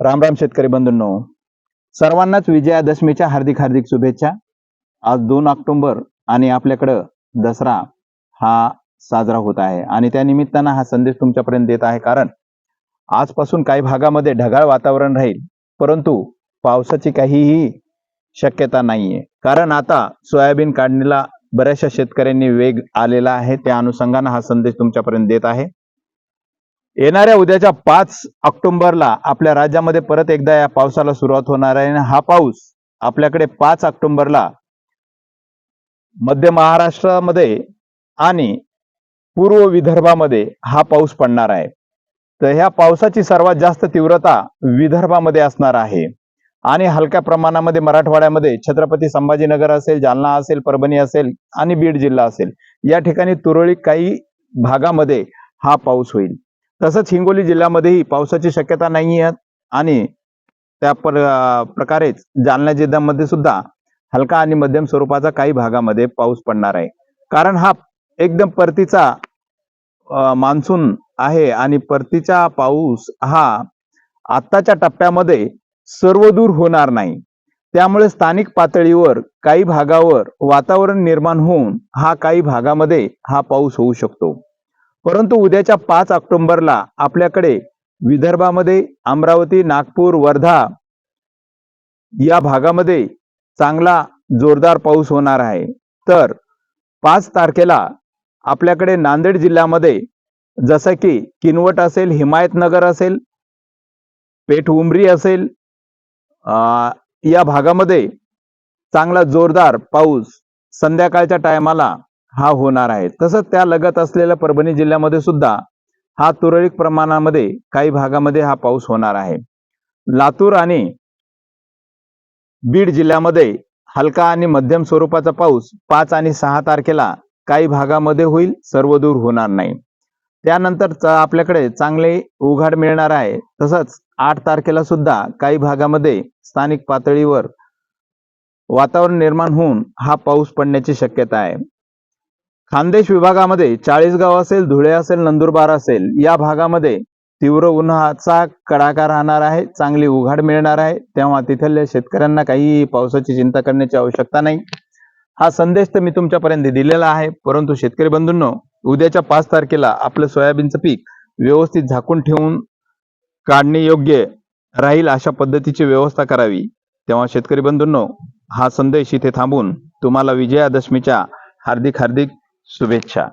राम राम शेतकरी बंधूंनो. सर्वांनाच विजयादशमीच्या हार्दिक हार्दिक शुभेच्छा. आज दोन ऑक्टोबर आणि आपल्याकडं दसरा हा साजरा होत आहे. आणि त्या निमित्तानं हा संदेश तुमच्यापर्यंत देत आहे. कारण आजपासून काही भागामध्ये ढगाळ वातावरण राहील. परंतु पावसाची काहीही शक्यता नाहीये. कारण आता सोयाबीन काढणीला बऱ्याचशा शेतकऱ्यांनी वेग आलेला आहे. त्या अनुषंगानं हा संदेश तुमच्यापर्यंत देत आहे. येणाऱ्या उद्याच्या पाच ऑक्टोबरला आपल्या राज्यामध्ये परत एकदा या पावसाला सुरुवात होणार आहे. आणि हा पाऊस आपल्याकडे पाच ऑक्टोबरला मध्य महाराष्ट्रामध्ये आणि पूर्व विदर्भामध्ये हा पाऊस पडणार आहे. तर ह्या पावसाची सर्वात जास्त तीव्रता विदर्भामध्ये असणार आहे. आणि हलक्या प्रमाणामध्ये मराठवाड्यामध्ये छत्रपती संभाजीनगर असेल जालना असेल परभणी असेल आणि बीड जिल्हा असेल. या ठिकाणी तुरळक काही भागामध्ये हा पाऊस होईल. तसंच हिंगोली जिल्ह्यामध्येही पावसाची शक्यता नाही आहे आणि त्या पर प्रकारेच जालना जिल्ह्यामध्ये सुद्धा हलका आणि मध्यम स्वरूपाचा काही भागामध्ये पाऊस पडणार आहे. कारण हा एकदम परतीचा मान्सून आहे आणि परतीचा पाऊस हा आत्ताच्या टप्प्यामध्ये सर्वदूर होणार नाही. त्यामुळे स्थानिक पातळीवर काही भागावर वातावरण निर्माण होऊन हा काही भागामध्ये हा पाऊस होऊ शकतो. परंतु उद्याच्या पाच ऑक्टोबरला आपल्याकडे विदर्भामध्ये अमरावती नागपूर वर्धा या भागामध्ये चांगला जोरदार पाऊस होणार आहे. तर पाच तारखेला आपल्याकडे नांदेड जिल्ह्यामध्ये जसं की किनवट असेल हिमायतनगर असेल पेठ उमरी असेल या भागामध्ये चांगला जोरदार पाऊस संध्याकाळच्या टायमाला हा होणार आहे. तसंच त्या लगत असलेल्या परभणी जिल्ह्यामध्ये सुद्धा हा तुरळक प्रमाणामध्ये काही भागामध्ये हा पाऊस होणार आहे. लातूर आणि बीड जिल्ह्यामध्ये हलका आणि मध्यम स्वरूपाचा पाऊस पाच आणि सहा तारखेला काही भागामध्ये होईल सर्वदूर होणार नाही. त्यानंतर आपल्याकडे चांगले उघाड मिळणार आहे. तसंच आठ तारखेला सुद्धा काही भागामध्ये स्थानिक पातळीवर वातावरण निर्माण होऊन हा पाऊस पडण्याची शक्यता आहे. खानदेश विभागामध्ये चाळीसगाव असेल धुळे असेल नंदुरबार असेल या भागामध्ये तीव्र उन्हाचा कडाका राहणार आहे चांगली उघाड मिळणार आहे. तेव्हा तिथल्या शेतकऱ्यांना काही पावसाची चिंता करण्याची आवश्यकता नाही. हा संदेश तर मी तुमच्यापर्यंत दिलेला आहे. परंतु शेतकरी बंधूंनो उद्याच्या पाच तारखेला आपलं सोयाबीनचं पीक व्यवस्थित झाकून ठेवून काढणे योग्य राहील अशा पद्धतीची व्यवस्था करावी. तेव्हा शेतकरी बंधूंनो हा संदेश इथे थांबून तुम्हाला विजयादशमीच्या हार्दिक हार्दिक शुभेच्छा.